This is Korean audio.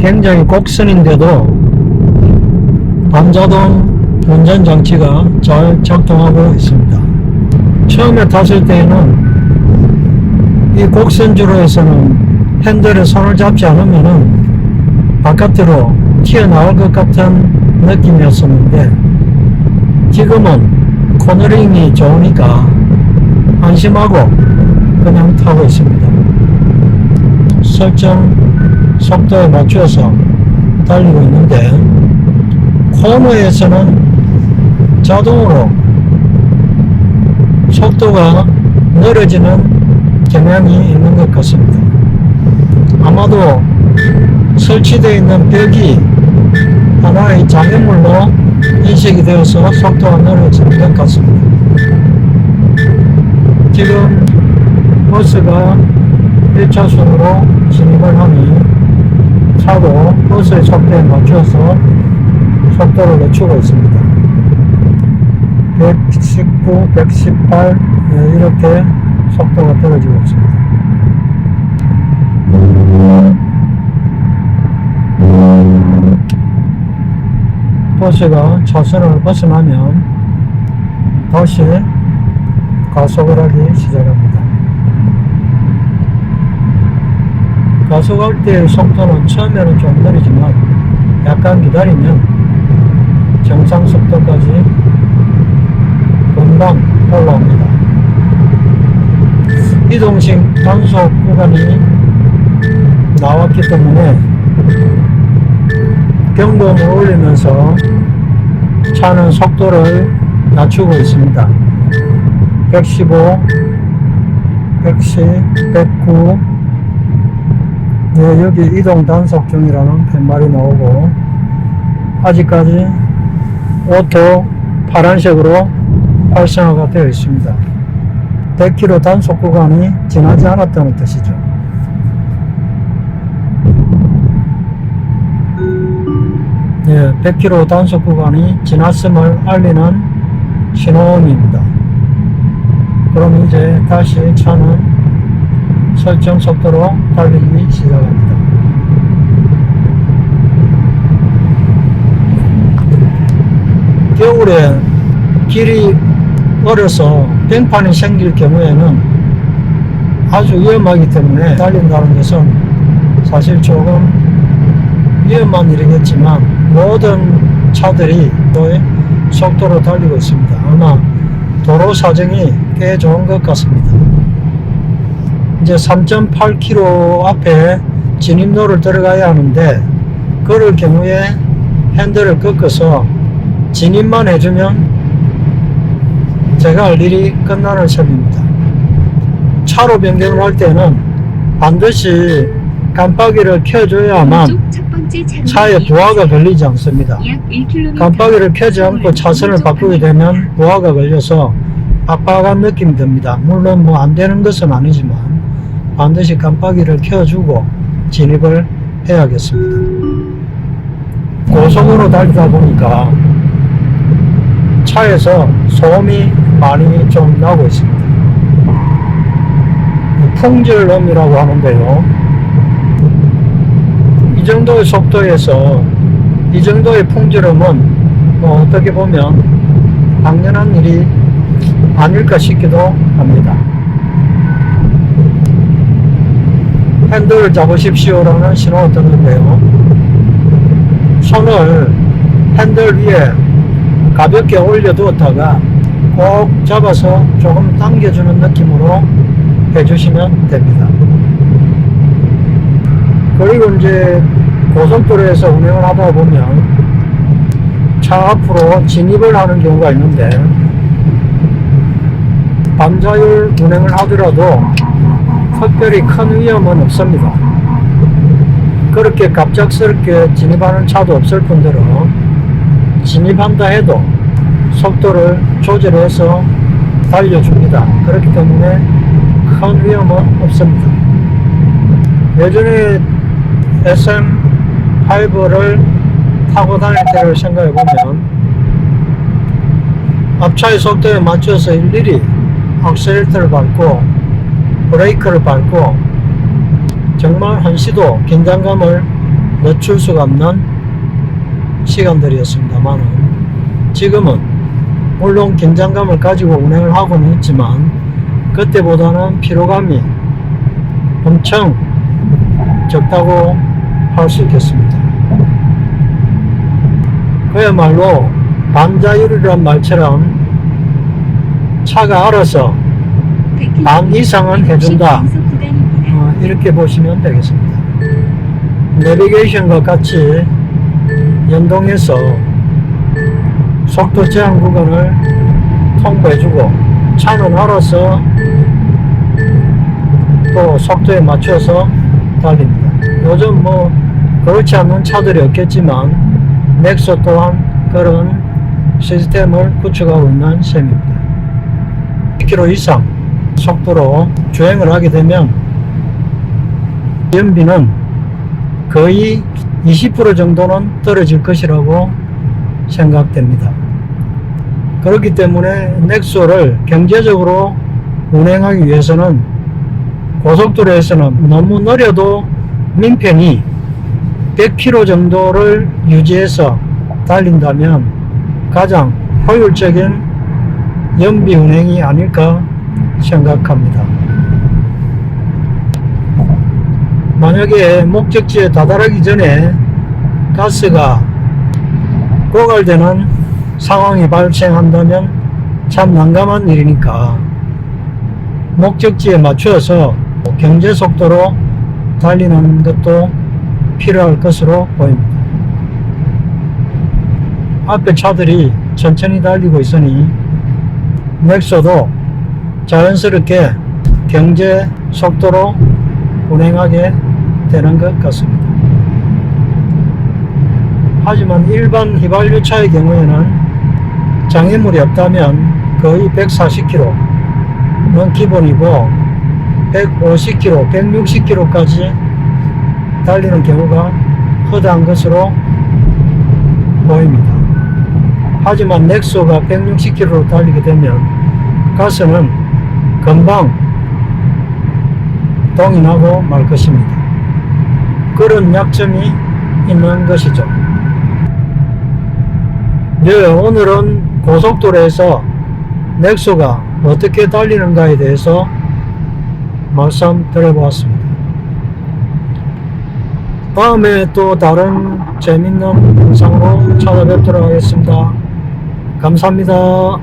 굉장히 곡선인데도 반자동 운전 장치가 잘 작동하고 있습니다. 처음에 탔을 때에는 이 곡선주로에서는 핸들에 손을 잡지 않으면은 바깥으로 튀어나올 것 같은 느낌이었었는데 지금은 코너링이 좋으니까 안심하고 그냥 타고 있습니다. 설정 속도에 맞춰서 달리고 있는데 코너에서는 자동으로 속도가 느려지는 경향이 있는 것 같습니다. 아마도 설치되어 있는 벽이 하나의 장애물로 인식이 되어서 속도가 느려지는 것 같습니다. 지금 버스가 1차선으로 진입을 하니 차도 버스의 속도에 맞춰서 속도를 늦추고 있습니다. 119, 118 네, 이렇게 속도가 떨어지고 있습니다. 버스가 차선을 벗어나면 다시 가속을 하기 시작합니다. 가속할 때의 속도는 처음에는 좀 느리지만 약간 기다리면 정상 속도까지 금방 올라옵니다. 이동식 단속 구간이 나왔기 때문에 경보음을 울리면서 차는 속도를 낮추고 있습니다. 115, 110, 109 네, 여기 이동 단속 중이라는 팻말이 나오고 아직까지 오토 파란색으로 활성화가 되어 있습니다. 100km 단속 구간이 지나지 않았다는 뜻이죠. 예, 100km 단속 구간이 지났음을 알리는 신호음입니다. 그럼 이제 다시 차는 설정 속도로 달리기 시작합니다. 겨울에 길이 어려서 빙판이 생길 경우에는 아주 위험하기 때문에 달린다는 것은 사실 조금 위험한 일이겠지만 모든 차들이 또의 속도로 달리고 있습니다. 아마 도로 사정이 꽤 좋은 것 같습니다. 이제 3.8km 앞에 진입로를 들어가야 하는데 그럴 경우에 핸들을 꺾어서 진입만 해주면 제가 할 일이 끝나는 셈입니다. 차로 변경을 할 때는 반드시 깜빡이를 켜줘야만 차에 부하가 걸리지 않습니다. 약 1km 깜빡이를 켜지 않고 차선을 바꾸게 되면 부하가 걸려서 빡빡한 느낌이 듭니다. 물론 뭐 안 되는 것은 아니지만 반드시 깜빡이를 켜주고 진입을 해야겠습니다. 고속으로 달리다 보니까 차에서 소음이 많이 좀 나고 있습니다. 풍절음이라고 하는데요. 이 정도의 속도에서 이 정도의 풍절음은 뭐 어떻게 보면 당연한 일이 아닐까 싶기도 합니다. 핸들을 잡으십시오라는 신호가 뜨는데요. 손을 핸들 위에 가볍게 올려두었다가 꼭 잡아서 조금 당겨주는 느낌으로 해주시면 됩니다. 그리고 이제 고속도로에서 운행을 하다 보면 차 앞으로 진입을 하는 경우가 있는데 반자율 운행을 하더라도 특별히 큰 위험은 없습니다. 그렇게 갑작스럽게 진입하는 차도 없을 뿐더러 진입한다 해도 속도를 조절해서 달려줍니다. 그렇기 때문에 큰 위험은 없습니다. 예전에 SM5를 타고 다닐 때를 생각해 보면 앞차의 속도에 맞춰서 일일이 악셀레이터를 밟고 브레이크를 밟고 정말 한시도 긴장감을 늦출 수가 없는 시간들이었습니다만 지금은 물론 긴장감을 가지고 운행을 하고는 있지만 그때보다는 피로감이 엄청 적다고 할 수 있겠습니다. 그야말로 반자율이란 말처럼 차가 알아서 반 이상은 해준다. 어, 이렇게 보시면 되겠습니다. 내비게이션과 같이 연동해서 속도 제한 구간을 통보해주고 차는 알아서 또 속도에 맞춰서 달립니다. 요즘 뭐 그렇지 않는 차들이 없겠지만 넥소 또한 그런 시스템을 구축하고 있는 셈입니다. 10km 이상 속도로 주행을 하게 되면 연비는 거의 20% 정도는 떨어질 것이라고 생각됩니다. 그렇기 때문에 넥소를 경제적으로 운행하기 위해서는 고속도로에서는 너무 느려도 민편이 100km 정도를 유지해서 달린다면 가장 효율적인 연비 운행이 아닐까 생각합니다. 만약에 목적지에 다다르기 전에 가스가 고갈되는 상황이 발생한다면 참 난감한 일이니까 목적지에 맞추어서 경제 속도로 달리는 것도 필요할 것으로 보입니다. 앞에 차들이 천천히 달리고 있으니 넥소도 자연스럽게 경제 속도로 운행하게 되는 것 같습니다. 하지만 일반 휘발유차의 경우에는 장애물이 없다면 거의 140km는 기본이고 150km, 160km까지 달리는 경우가 허다한 것으로 보입니다. 하지만 넥소가 160km로 달리게 되면 가스는 금방 동이 나고 말 것입니다. 그런 약점이 있는 것이죠. 네, 오늘은 고속도로에서 넥소가 어떻게 달리는가에 대해서 말씀 드려보았습니다. 다음에 또 다른 재밌는 영상으로 찾아뵙도록 하겠습니다. 감사합니다.